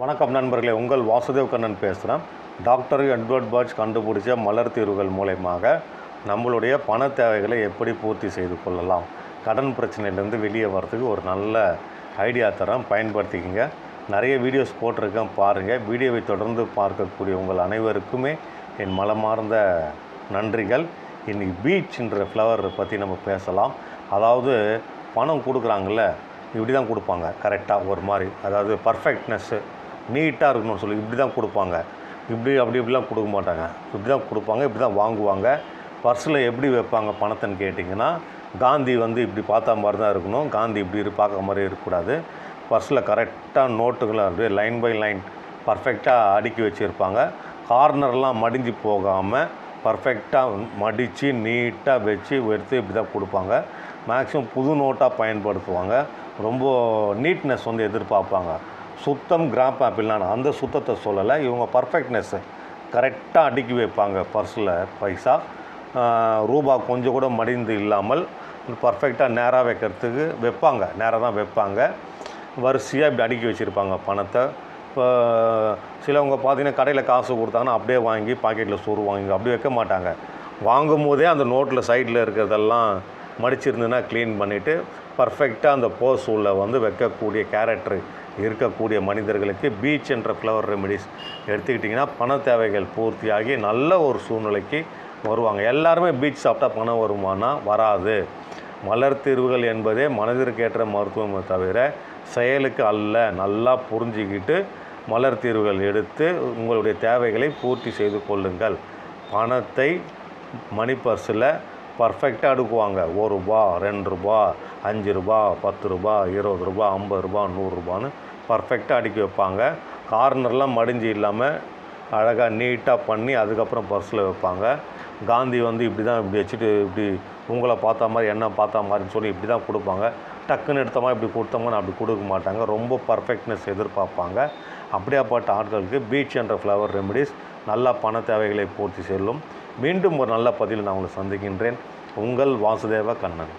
வணக்கம் நண்பர்களே உங்கள் வாசுதேவ் கண்ணன் பேசுகிறேன் டாக்டர் எட்வர்ட் பர்ச் கண்டுபிடிச்ச மலர் தீர்வுகள் மூலயமாக நம்மளுடைய பண தேவைகளை எப்படி பூர்த்தி செய்து கொள்ளலாம்? கடன் பிரச்சனையிலேருந்து வெளியே வர்றதுக்கு ஒரு நல்ல ஐடியா தரேன் பயன்படுத்திக்கங்க. நிறைய வீடியோஸ் போட்டிருக்கேன் பாருங்கள் வீடியோவை தொடர்ந்து பார்க்கக்கூடிய உங்கள் அனைவருக்குமே என் மலமார்ந்த நன்றிகள். இன்றைக்கி பீச்ன்ற ஃப்ளவர் பற்றி நம்ம பேசலாம். அதாவது பணம் கொடுக்குறாங்கல்ல இப்படி தான் கொடுப்பாங்க கரெக்டாக ஒரு மாதிரி. அதாவது பர்ஃபெக்ட்னஸ்ஸு நீட்டாக இருக்கணும்னு சொல்லி இப்படி தான் கொடுப்பாங்க. இப்படி அப்படி இப்படிலாம் கொடுக்க மாட்டாங்க. இப்படி தான் கொடுப்பாங்க இப்படி தான் வாங்குவாங்க பர்ஸில் எப்படி வைப்பாங்க பணத்தைன்னு கேட்டிங்கன்னா காந்தி வந்து இப்படி பார்த்தா மாதிரி தான் இருக்கணும். காந்தி இப்படி இரு பார்க்க மாதிரி இருக்கக்கூடாது. பர்ஸில் கரெக்டாக நோட்டுகளை அப்படியே லைன் பை லைன் பர்ஃபெக்டாக அடுக்கி வச்சுருப்பாங்க. கார்னர்லாம் மடிஞ்சு போகாமல் பர்ஃபெக்டாக மடித்து நீட்டாக வச்சு எடுத்து இப்படி தான் கொடுப்பாங்க. மேக்ஸிமம் புது நோட்டாக பயன்படுத்துவாங்க. ரொம்ப நீட்னஸ் வந்து எதிர்பார்ப்பாங்க. சுத்தம் கிராப் ஆப்பிள்னா அந்த சுத்தத்தை சொல்லலை. இவங்க பர்ஃபெக்ட்னஸ்ஸு கரெக்டாக அடுக்கி வைப்பாங்க பர்ஸில் பைசா. ரூபா கொஞ்சம் கூட மடிந்து இல்லாமல் பர்ஃபெக்டாக நேராக வைக்கிறதுக்கு வைப்பாங்க. நேராக தான் வைப்பாங்க. வரிசையாக இப்படி அடுக்கி வச்சுருப்பாங்க பணத்தை. இப்போ சிலவங்க பார்த்தீங்கன்னா கடையில் காசு கொடுத்தாங்கன்னா அப்படியே வாங்கி பாக்கெட்டில் சோறு வாங்கி அப்படி வைக்க மாட்டாங்க. வாங்கும் போதே அந்த நோட்டில் சைடில் இருக்கிறதெல்லாம் மடிச்சிருந்துன்னா க்ளீன் பண்ணிவிட்டு பர்ஃபெக்டாக அந்த போஸ் உள்ள வந்து வைக்கக்கூடிய கேரக்டர் இருக்கக்கூடிய மனிதர்களுக்கு பீச் என்ற ஃப்ளவர் ரெமெடிஸ் எடுத்துக்கிட்டிங்கன்னா பண தேவைகள் பூர்த்தியாகி நல்ல ஒரு சூழ்நிலைக்கு வருவாங்க. எல்லாருமே பீச் சாப்பிட்டா பணம் வருமானா? வராது. மலர் தீர்வுகள் என்பதே மனதிற்கேற்ற மருத்துவமே தவிர செயலுக்கு அல்ல. நல்லா புரிஞ்சுக்கிட்டு மலர் தீர்வுகள் எடுத்து உங்களுடைய தேவைகளை பூர்த்தி செய்து கொள்ளுங்கள். பணத்தை மணி பர்ஸில் பர்ஃபெக்டாக அடுக்குவாங்க. ஒரு ரூபா ரெண்டு ரூபா அஞ்சு ரூபா பத்து ரூபா இருபது ரூபா ஐம்பது ரூபா நூறுரூபான்னு பர்ஃபெக்டாக அடுக்கி வைப்பாங்க. கார்னர்லாம் மடிஞ்சு இல்லாமல் அழகாக நீட்டாக பண்ணி அதுக்கப்புறம் பர்ஸில் வைப்பாங்க. காந்தி வந்து இப்படி தான் இப்படி வச்சுட்டு இப்படி உங்களை பார்த்த மாதிரி என்ன பார்த்த மாதிரின்னு சொல்லி இப்படி தான் கொடுப்பாங்க. டக்குன்னு எடுத்தோமா இப்படி கொடுத்தோமா அப்படி கொடுக்க மாட்டாங்க. ரொம்ப பர்ஃபெக்ட்னஸ் எதிர்பார்ப்பாங்க. அப்படியாப்பட்ட ஆட்களுக்கு பீச் என்ற ஃப்ளவர் ரெமடிஸ் நல்ல பண தேவைகளை பூர்த்தி செல்லும் மீண்டும் ஒரு நல்ல பதிவில் நான் உங்களை சந்திக்கின்றேன். உங்கள் வாசுதேவ கண்ணன்.